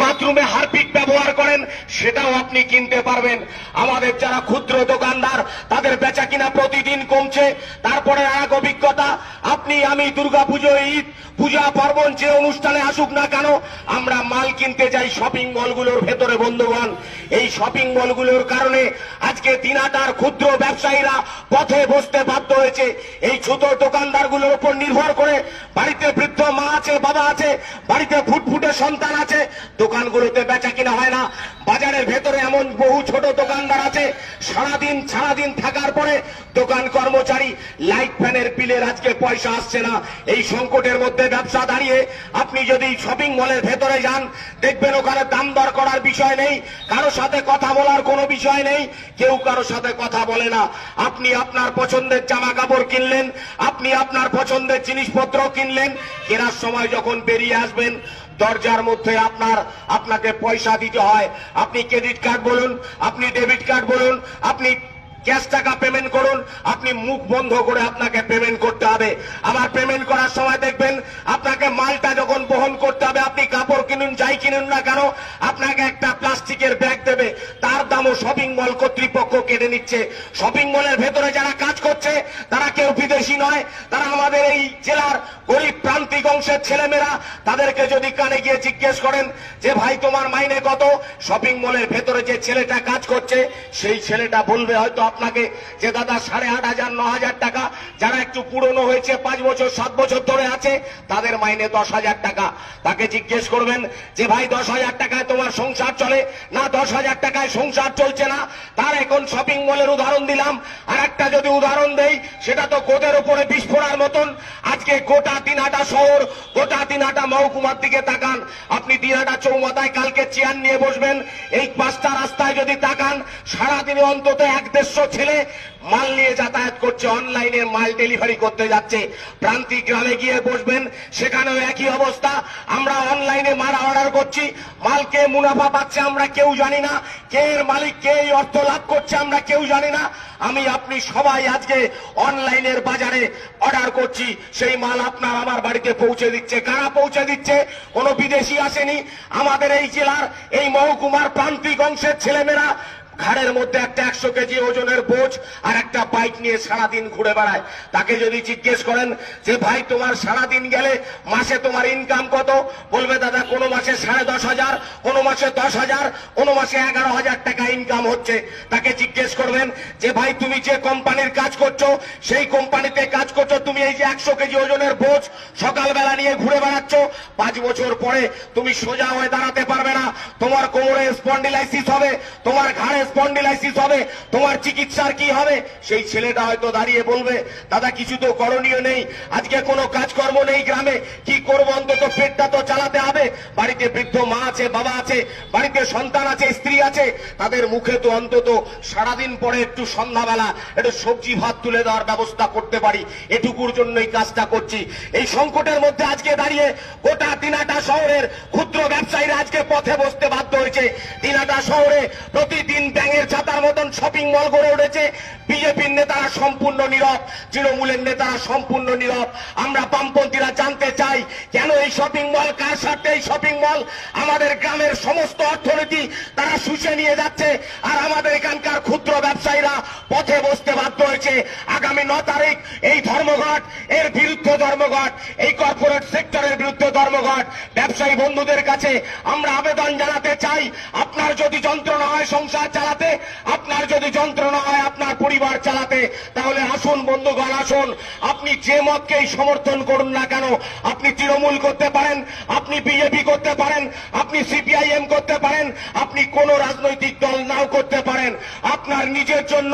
বাথরুমে হারপিক ব্যবহার করেন, সেটাও আপনি কিনতে পারবেন। আমাদের যারা ক্ষুদ্র দোকানদার, তাদের বেচা কিনা প্রতিদিন কমছে। তারপরে এক অভিজ্ঞতা, আপনি আমি দুর্গাপুজো ঈদ পূজা পার্বণ যে অনুষ্ঠানে আসুক না কেন, আমরা মাল কিনতে যাই শপিং মলগুলোর ভেতরে, বন্ধুগণ। এই শপিং মলগুলোর কারণে আজকে দিনাটার ক্ষুদ্র ব্যবসায়ীরা পথে বসতে বাধ্য হয়েছে। এই ছোট দোকানদারগুলোর উপর নির্ভর করে বাড়িতে বৃদ্ধ মা আছে, বাবা আছে, বাড়িতে ফুটফুটে সন্তান আছে, দোকানগুলোতে বেচা কিনা হয় না। বাজারের ভেতরে এমন বহু ছোট দোকানদার আছে, সারাদিন সারাদিন থাকার পরে দোকান কর্মচারী লাইট ফ্যানের বিলের আজকে পয়সা আসছে না। এই সংকটের মধ্যে ব্যবসা দাঁড়িয়ে আপনি যদি শপিং মলের ভেতরে যান, দেখবেন ওখানে দাম দর করার বিষয় নেই কারও সাথে কথা বলার কোনো বিষয় নেই, কেউ কারও সাথে কথা বলে না। আপনি আপনার পছন্দের জামা কাপড় কিনলেন, আপনি আপনার পছন্দের জিনিসপত্র কিনলেন, কেনার সময় যখন বেরিয়ে আসবেন, দরজার মধ্যে আপনার, আপনাকে পয়সা দিতে হয়। আপনি ক্রেডিট কার্ড বলুন, আপনি ডেবিট কার্ড বলুন, আপনি ক্যাশ টাকা পেমেন্ট করুন, আপনি মুখ বন্ধ করে আপনাকে পেমেন্ট করতে হবে। আবার পেমেন্ট করার সময় দেখবেন, আপনাকে মালটা যখন বহন করতে হবে, আপনি কাপড় কিনুন, যাই কিনুন না কেন, আপনাকে একটা প্লাস্টিকের ব্যাগ দেবে। তার দামও শপিং মল কর্তৃপক্ষ কেটে নিচ্ছে। শপিং মলের ভেতরে যারা কাজ করছে, তারা কেউ বিদেশি নয়, তারা আমাদের এই জেলার গরিব অংশের ছেলেমেয়েরা তাদেরকে যদি কানে গিয়ে জিজ্ঞেস করেন যে, ভাই, তোমার মাইনে কত? শপিং মলের ভেতরে যে ছেলেটা কাজ করছে, সেই ছেলেটা বলবে হয়তো আপনাকে যে, দাদা, সাড়ে আট হাজার, ন হাজার টাকা। যারা একটু পুরনো হয়েছে, পাঁচ বছর, সাত বছর ধরে আছে, তাদের মাইনে দশ হাজার টাকা। তাকে জিজ্ঞেস করবেন যে, ভাই, দশ হাজার টাকায় তোমার সংসার চলে? না, দশ হাজার টাকায় সংসার চলছে না। তার এখন শপিং মলের উদাহরণ দিলাম। আর একটা যদি উদাহরণ দেই, সেটা তো গোদের উপরে বিস্ফোরার মতন। আজকে গোটা দিনহাটা শহর গোটা দিনাটা মহকুমার দিকে তাকান। আপনি দিনাটা চৌমাথায় কালকে চেয়ার নিয়ে বসবেন। এই পাঁচটা রাস্তায় যদি তাকান, সারাদিনে অন্তত এক দেড়শো ছেলে মাল নিয়ে যাতায়াত করছে, অনলাইনে মাল ডেলিভারি করতে যাচ্ছে। প্রান্তিক গ্রামে গিয়ে বসবেন, সেখানেও একই অবস্থা। আমরা অনলাইনে মাল অর্ডার করছি, মালকে মুনাফা পাচ্ছে আমরা কেউ জানি না। কে এর মালিক, কে এই অর্থ লাভ করছে আমরা কেউ জানি না। আমি, আপনি সবাই আজকে অনলাইনের বাজারে অর্ডার করছি। সেই মাল আপনার আমার বাড়িতে পৌঁছে দিচ্ছে। কারা পৌঁছে দিচ্ছে? কোনো বিদেশি আসেনি। আমাদের এই জেলার এই মহকুমার প্রান্তিক অংশের ছেলেমেয়েরা ঘাড়ের মধ্যে একটা একশো কেজি ওজনের বোঝ আর একটা বাইক নিয়ে সারাদিন ঘুরে বেড়ায়। তাকে যদি জিজ্ঞেস করেন যে, ভাই, তোমার সারাদিন গেলে মাসে তোমার ইনকাম কত? বলবে, দাদা, কোনো মাসে সাড়ে দশ হাজার, কোনো মাসে দশ হাজার, কোনো মাসে এগারো হাজার টাকা ইনকাম হচ্ছে। তাকে জিজ্ঞেস করবেন যে, ভাই, তুমি যে কোম্পানির কাজ করছ, সেই কোম্পানিতে কাজ করছ, তুমি এই যে একশো কেজি ওজনের বোঝ সকালবেলা নিয়ে ঘুরে বেড়াচ্ছ, পাঁচ বছর পরে তুমি সোজা হয়ে দাঁড়াতে পারবে না। তোমার কোমরে স্পন্ডিলাইসিস হবে, তোমার ঘাড়ে স্পন্ডিলাইসিস হবে, তোমার চিকিৎসার কি হবে? সেই ছেলেটা হয়তো দাঁড়িয়ে বলবে, দাদা, কিছু তো করণীয় নেই, আজকে কোনো কাজকর্ম নেই গ্রামে, কি করব? অন্তত পেটটা তো চালাতে হবে। বাড়িতে বৃদ্ধ মা আছে, বাবা আছে, বাড়িতে সন্তান আছে, স্ত্রী আছে, তাদের মুখে তো অন্তত সারাদিন পরে একটু সন্ধ্যাবেলা একটু সবজি ভাত তুলে দেওয়ার ব্যবস্থা করতে পারি। এটুকুর জন্যই কাজটা করছি। এই সংকটের মধ্যে আজকে দাঁড়িয়ে গোটা দিনাটা শহরের ক্ষুদ্র ব্যবসায়ীরা আজকে পথে বসতে বাধ্য হয়েছে। দিনাটা শহরে প্রতিদিন ব্যাঙের ছাতার মতন শপিং মল গড়ে উঠেছে। বিজেপির নেতারা সম্পূর্ণ নীরব, তৃণমূলের নেতারা সম্পূর্ণ নীরব। আমরা বামপন্থীরা জানতে চাই, কেন এই শপিং মল কার স্বার্থে এই শপিং মল আমাদের গ্রামের সমস্ত অর্থনীতি তারা শুষে নিয়ে যাচ্ছে, আর আমাদের এখানকার ক্ষুদ্র ব্যবসায়ীরা পথে বসতে বাধ্য হয়েছে। আগামী ন তারিখ এই ধর্মঘট, এর বিরুদ্ধে ধর্মঘট, এই কর্পোরেট সেক্টরের বিরুদ্ধে ধর্মঘট। ব্যবসায়ী বন্ধুদের কাছে আমরা আবেদন জানাতে চাই, আপনার যদি যন্ত্রণা হয় সংসার চালাতে, আপনার যদি যন্ত্রণা হয় আপনার পরিবার চালাতে, তাহলে আসুন বন্ধুগণ, আসুন। আপনি যে মতকেই সমর্থন করুন না কেন, আপনি তৃণমূল করতে পারেন, আপনি বিজেপি করতে পারেন, আপনি সিপিআইএম করতে পারেন, আপনি কোন রাজনৈতিক দল নাও করতে পারেন। আপনার নিজের জন্য,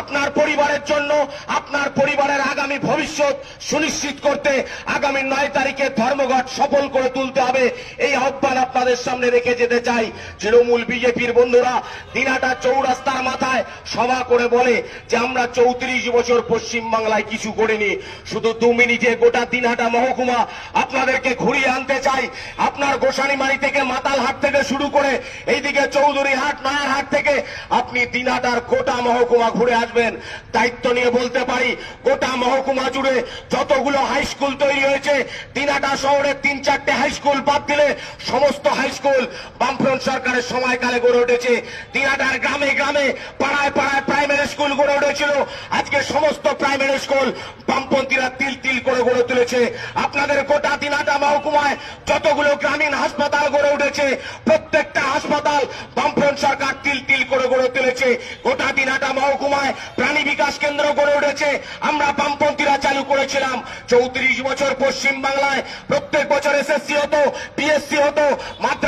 আপনার পরিবারের জন্য, আপনার পরিবারের আগামী ভবিষ্যৎ সুনিশ্চিত করতে আগামী নয় তারিখে ধর্মঘট সফল করে তুলতে হবে। এই আহ্বান আপনাদের সামনে রেখে যেতে চাই। তৃণমূল বিজেপির বন্ধুরা, দিনাটা চৌরাস্তার মাথায় সভা করে বলে যে আমরা চৌত্রিশ বছর পশ্চিম বাংলায় কিছু করিনি। শুধু দু মিনিটে গোটা দিনহাটা মহকুমা আপনাদেরকে ঘুরিয়ে আনতে চাই। আপনার গোসানিমারি থেকে মাল মাতালহাট থেকে শুরু করে এইদিকে চৌধুরী হাট, নয়ার হাট থেকে আপনি দিনাটার গোটা মহকুমা ঘুরে আসবেন। দায়িত্ব নিয়ে বলতে পারি, গোটা মহকুমা জুড়ে যতগুলো হাই স্কুল তৈরি হয়েছে, দিনাটা শহরে তিন চারটে হাই স্কুল বাদ দিলে সমস্ত হাই স্কুল বামফ্রন্ট সরকারের সময়কালে গড়ে উঠেছে। দিনাটার গ্রামে গ্রামে, পাড়ায় পাড়ায় প্রাইমারি স্কুল গড়ে উঠেছিল। আজকে সমস্ত প্রাইমারি স্কুল বামপন্থীরা তিল তিল করে গড়ে তুলেছে। আপনাদের গোটা দিনাটা মহকুমায় যতগুলো গ্রামীণ হাসপাতাল গড়ে উঠেছে, প্রত্যেকটা হাসপাতাল বামফ্রন্ট সরকার তিল তিল করে গড়ে তুলেছে। গোটা দিনাটা মহকুমায় প্রাণী বিকাশ কেন্দ্র গড়ে উঠেছে। আমরা বামপন্থীরা চালু করেছিলাম। চৌত্রিশ বছর পশ্চিম বাংলায় প্রত্যেক বছর এসএসসি হতো। পিএসসি হতো মাদ্রাসা সার্ভিস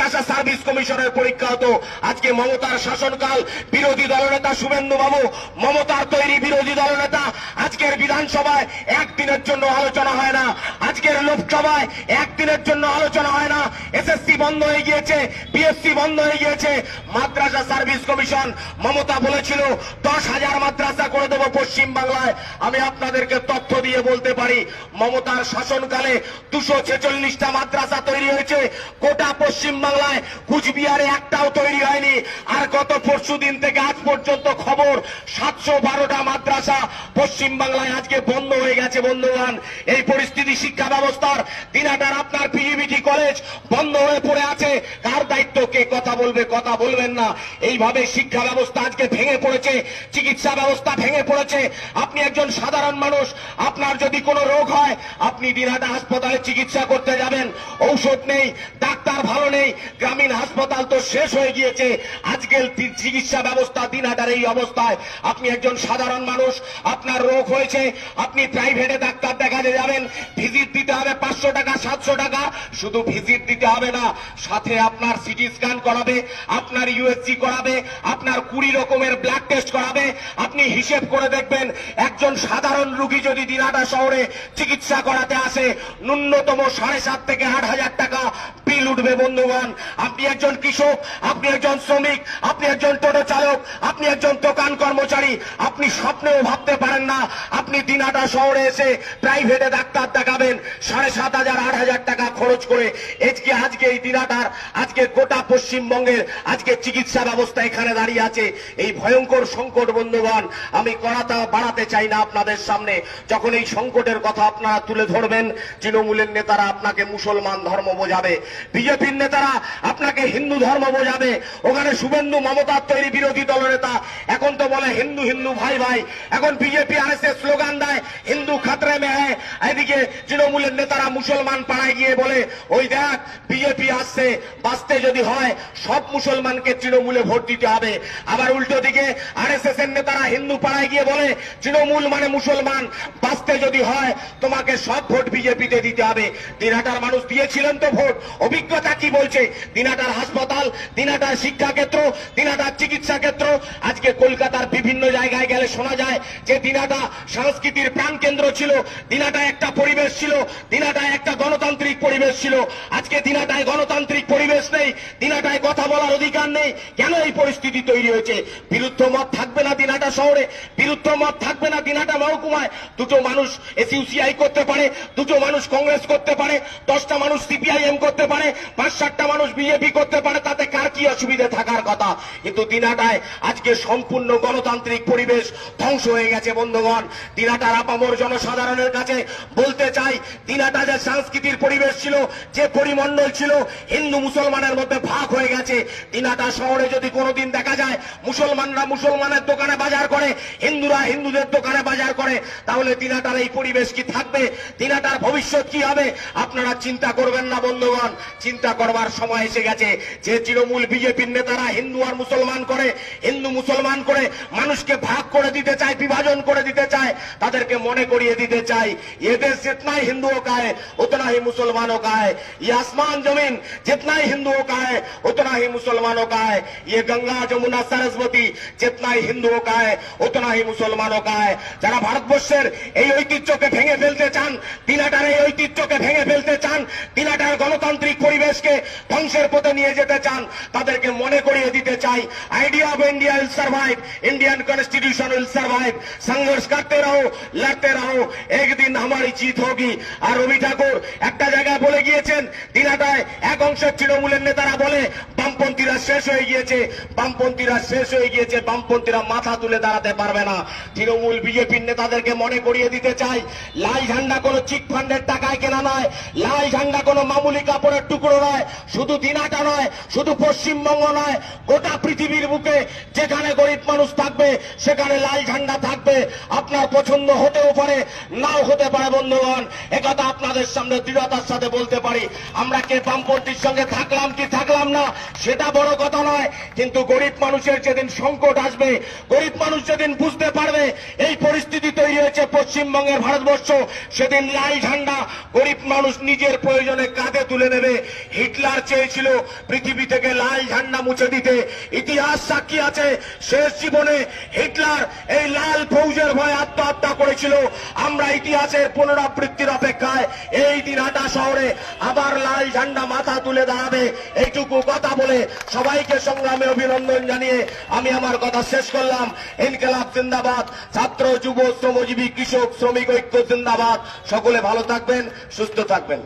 কমিশনের পরীক্ষা হতো আজকে মমতার শাসনকাল, বিরোধী দলনেতা শুভেন্দু বাবু, মমতার তৈরি বিরোধী দলনেতা, আজকের বিধানসভায় একদিনের জন্য আলোচনা হয় না। আজকের লোকসভায় একদিনের জন্য আলোচনা হয় না। এসএসসি বন্ধ হয়ে গিয়েছে পিএসসি বন্ধ হয়ে গিয়েছে। মাদ্রাসা সার্ভিস কমিশন মমতা বলেছিল, দশ হাজার মাদ্রাসা করে দেবো পশ্চিম বাংলায় আমি আপনাদেরকে তথ্য দিয়ে বলতে পারি, মমতার শাসনকালে দুশো ছেচল্লিশটা মাদ্রাসা তৈরি হয়েছে। গোটা পশ্চিম বাংলায় কুচবিহারে একটাও তৈরি হয়নি। আর গত পরশু দিন থেকে আজ পর্যন্ত খবর, সাতশো বারোটা মাদ্রাসা পশ্চিম বাংলায় আজকে বন্ধ হয়ে গেছে বন্ধুগণ। এই পরিস্থিতি শিক্ষা ব্যবস্থার দিনাটার আপনার পিজিবিটি কলেজ বন্ধ হয়ে পড়ে আছে। কার দায়িত্ব? কে কথা বলবে, কথা বলবেন না। এইভাবে শিক্ষা ব্যবস্থা আজকে ভেঙে পড়েছে, চিকিৎসা ব্যবস্থা ভেঙে পড়েছে। আপনি একজন সাধারণ মানুষ, আপনার যদি কোনো রোগ হয়, আপনি দিনহাটা হাসপাতালে চিকিৎসা করতে যাবেন। ঔষধ নেই, ডাক্তার ভালো নেই, গ্রামীণ হাসপাতাল তো শেষ হয়ে গিয়েছে। আজকের চিকিৎসা ব্যবস্থা দিনহাটার এই অবস্থায়। আপনি একজন সাধারণ মানুষ, আপনার রোগ হয়েছে, আপনি প্রাইভেটে ডাক্তার দেখাতে যাবেন ভিজিট দিতে হবে পাঁচশো টাকা, সাতশো টাকা। শুধু ভিজিট দিতে হবে না, সাথে আপনার সিটি স্ক্যান করাবে, আপনার ইউএসজি করাবে, আপনার কুড়ি রকমের ব্লাড টেস্ট করাবে। আপনি হিসেব করে দেখবেন, একজন সাধারণ রুগী যদি দিনাটা শহরে চিকিৎসা করাতে আসে, ন্যূনতম সাড়ে সাত থেকে আট হাজার টাকা বিল উঠবে, বন্ধুগণ। আপনি একজন কৃষক, আপনি একজন শ্রমিক, আপনি একজন টোটো চালক, আপনি একজন দোকান কর্মচারী। আপনি স্বপ্নেও ভাবতে পারেন না, আপনি দিনাটা শহরে এসে প্রাইভেটে ডাক্তার দেখাবেন, সাড়ে সাত হাজার, আট হাজার টাকা খরচ করে আজকে আজকে এই দিনাটার, আজকে গোটা পশ্চিমবঙ্গের, আজকে চিকিৎসা ব্যবস্থা এখানে দাঁড়িয়ে আছে। এই ভয়ঙ্কর সংকট, বন্ধুগণ, আমি করাতা বাড়াতে চাই না আপনাদের সামনে। যখন এই সংকটের কথা আপনারা তুলে ধরবেন, তৃণমূলের নেতারা আপনাকে মুসলমান ধর্ম বোঝাবে। বিজেপির নেতারা আপনাকে হিন্দু ধর্ম বোঝাবে। ওখানে শুভেন্দু মমতার তৈরি বিরোধী দলনেতা এখন তো বলে হিন্দু হিন্দু, ভাই ভাই। এখন বিজেপি আর স্লোগান দেয়, হিন্দু খাতরে মে হ্যায় এদিকে তৃণমূলের নেতারা মুসলমান পাড়ায় গিয়ে বলে, ওই দেখ, বিজেপি আসছে, বাঁচতে যদি হয়, সব মুসলমানকে তৃণমূলে ভোট দিতে হবে। আবার উল্টো দিকে আর এস এর নেতারা হিন্দু পাড়ায় গিয়ে বলে, তৃণমূল মানে মুসলমান, বাঁচতে যদি হয়, তোমাকে সব ভোট বিজেপিতে দিতে হবে। দিনাটার মানুষ দিয়েছিলেন তো ভোট অভিজ্ঞতা কি বলছে? দিনাটার হাসপাতাল, দিনাটার শিক্ষা ক্ষেত্র দিনাটার চিকিৎসা ক্ষেত্র আজকে কলকাতার বিভিন্ন জায়গায় গেলে শোনা যায় যে দিনাটা সংস্কৃতির প্রাণ কেন্দ্র ছিল, দিনাটা একটা পরিবেশ ছিল, দিনাটায় একটা গণতান্ত্রিক পরিবেশ ছিল। আজকে দিনাটায় গণতান্ত্রিক পরিবেশ নেই, দিনাটায় কথা বলার অধিকার নেই। কেন এই পরিস্থিতি তৈরি হয়েছে? বিরুদ্ধ মত থাকবে না দিনাটা শহরে, বিরুদ্ধ মত থাকবে না দিনাটা মহকুমায়। দুটো মানুষ এসইউসিআই করতে পারে, দুটো মানুষ কংগ্রেস করতে পারে, দশটা মানুষ সিপিআইএম করতে পারে। পাঁচ সাতটা মানুষ বিজেপি করতে পারে, তাতে কার কি অসুবিধে থাকার কথা? কিন্তু দিনাটায় আজকে সম্পূর্ণ গণতান্ত্রিক পরিবেশ ধ্বংস হয়ে গেছে, বন্ধুগণ। দিনাটার আপামর জনসাধারণের কাছে বলতে চাই, দিনাটা যে সংস্কৃতির পরিবেশ ছিল, যে পরিমণ্ডল ছিল, হিন্দু মুসলমানের মধ্যে ভাগ হয়ে গেছে। দিনাটা শহরে যদি কোনোদিন দেখা যায়, মুসলমানরা মুসলমানের দোকানে বাজার করে, হিন্দুরা হিন্দুদের দোকানে বাজার করে, তাহলে দিনাটার এই পরিবেশ কি থাকবে? দিনাটার ভবিষ্যৎ কি হবে? আপনারা চিন্তা করবেন না, বন্ধুগণ। চিন্তা করবার সময় এসে গেছে যে তৃণমূল বিজেপির নেতারা হিন্দু আর মুসলমান করে হিন্দু মুসলমান করে মানুষকে ভাগ করে দিতে চায় বিভাজন করে দিতে চায় তাদেরকে মনে করিয়ে দিতে চাই ये देश जितना ही हिंदुओं का है उतना ही मुसलमानों का है ये आसमान जमीन जितना ही हिंदुओं का है उतना ही मुसलमानों मुसलमानों का है ये गंगा যমুনা सरस्वती जितना ही हिंदुओं का है उतना ही मुसलमानों का है যারা ভারতবর্ষের এই ঐতিহ্যকে ভেঙে ফেলতে চান দিনাটার এই ঐতিহ্যকে ভেঙে ফেলতে চান দিনাটার গণতান্ত্রিক রাজনৈতিক পরিবেশকে ধ্বংসের পথে নিয়ে যেতে চান, তাদেরকে মনে করিয়ে দিতে চাই। Idea of India will survive Indian constitution will survive সংঘর্ষ করতে রাহো, লড়তে রাহো। একদিন আমার জিত হোগি। আর রবি ঠাকুর একটা জায়গায় বলে গিয়েছেন, দিনাটায় এক অংশ তৃণমূলের নেতারা বলে, বামপন্থীরা শেষ হয়ে গিয়েছে। বামপন্থীরা শেষ হয়ে গিয়েছে, বামপন্থীরা মাথা তুলে দাঁড়াতে পারবে না। তৃণমূল বিজেপির নেতাদেরকে মনে করিয়ে দিতে চাই। লাল ঝান্ডা কোনো চিট ফান্ডের টাকায় কেনা নয়। লাল ঝান্ডা কোনো মামুলি কাপড়ের টুকরো নয়, শুধু দিনাটা নয়, শুধু পশ্চিমবঙ্গ নয়, গোটা পৃথিবীর বুকে যেখানে গরিব মানুষ থাকবে, সেখানে লাল ঝান্ডা থাকবে। আপনার পছন্দ হতেও পারে, নাও হতে পারে, বন্ধুগণ। একথা আপনাদের সামনে দৃঢ়তার সাথে বলতে পারি। আমরা কে বামপন্থীর সঙ্গে থাকলাম কি থাকলাম না, সেটা বড় কথা নয়। কিন্তু গরিব মানুষের যেদিন সংকট আসবে, গরিব মানুষ যেদিন বুঝতে পারবে, এই পরিস্থিতি তৈরি হয়েছে পশ্চিমবঙ্গের ভারতবর্ষ, সেদিন লাল ঝান্ডা গরিব মানুষ নিজের প্রয়োজনে কাঁধে তুলে নেবে। হিটলার চেয়েছিল পৃথিবী থেকে লাল ঝান্ডা মুছে দিতে। ইতিহাস সাক্ষী আছে, শেষ জীবনে হিটলার এই লাল ফৌজের ভয়ে আত্মহত্যা করেছিল। আমরা ইতিহাসের পুনরাবৃত্তির অপেক্ষায় এই দিন আটা শহরে আবার লাল ঝান্ডা মাথা তুলে দাঁড়াবে। এইটুকু কথা বলে সবাইকে সংগ্রামে অভিনন্দন জানিয়ে আমি আমার কথা শেষ করলাম। ইনকেলাব জিন্দাবাদ, ছাত্র, যুব, শ্রমজীবী, কৃষক, শ্রমিক ঐক্য জিন্দাবাদ। সকলে ভালো থাকবেন, সুস্থ থাকবেন।